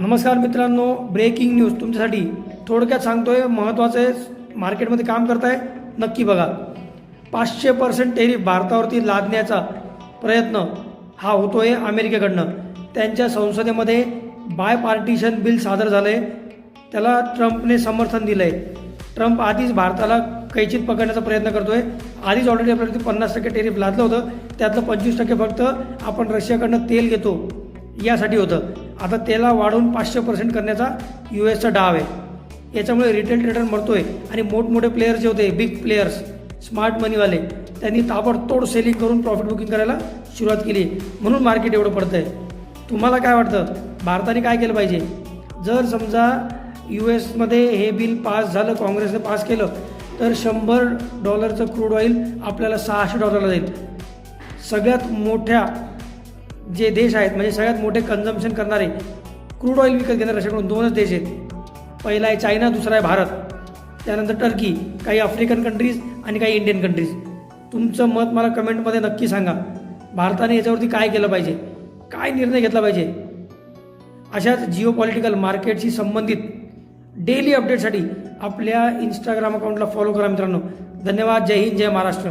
नमस्कार मित्रांनो breaking news तुमच्यासाठी थोडक्यात सांगतोय महत्त्वाचं आहे मार्केटमध्ये काम करताय नक्की बघा. पाचशे पर्सेंट टेरिफ भारतावरती लादण्याचा प्रयत्न हा होतोय अमेरिकेकडनं. त्यांच्या संसदेमध्ये बाय पार्टिशन बिल सादर झालं आहे त्याला ट्रम्पने समर्थन दिलं आहे ट्रम्प आधीच भारताला कैचित पकडण्याचा प्रयत्न करतोय. आधीच ऑलरेडी आपल्याला पन्नास टक्के टेरिफ लादलं होतं. त्यातलं पंचवीस टक्के फक्त आपण रशियाकडनं तेल घेतो. यासाठी होतं. आता त्याला वाढवून पाचशे पर्सेंट करण्याचा यू एसचा डाव आहे. याच्यामुळे रिटेल ट्रेडर मरतोय. आणि मोठमोठे प्लेयर्स जे होते बिग प्लेयर्स स्मार्ट मनीवाले त्यांनी ताबडतोड सेलिंग करून प्रॉफिट बुकिंग करायला सुरुवात केली. म्हणून मार्केट एवढं पडतं आहे तुम्हाला काय वाटतं? भारताने काय केलं पाहिजे? जर समजा यू एसमध्ये हे बिल पास झालं काँग्रेसने पास केलं तर शंभर डॉलरचं क्रूड ऑइल आपल्याला सहाशे डॉलरला जाईल. सगळ्यात मोठ्या जे देश आहेत म्हणजे सगळ्यात मोठे कन्झम्पशन करणारे क्रूड ऑइल विकत घेणारे रशियाकडून दोनच देश आहेत. पहिला आहे चायना दुसरा आहे भारत. त्यानंतर टर्की काही आफ्रिकन कंट्रीज आणि काही इंडियन कंट्रीज तुमचं मत मला कमेंटमध्ये नक्की सांगा. भारताने याच्यावरती काय केलं पाहिजे? काय निर्णय घेतला पाहिजे? अशाच जिओ पॉलिटिकल मार्केटशी संबंधित डेली अपडेटसाठी आपल्या इंस्टाग्राम अकाउंटला फॉलो करा मित्रांनो. धन्यवाद. जय हिंद जय महाराष्ट्र.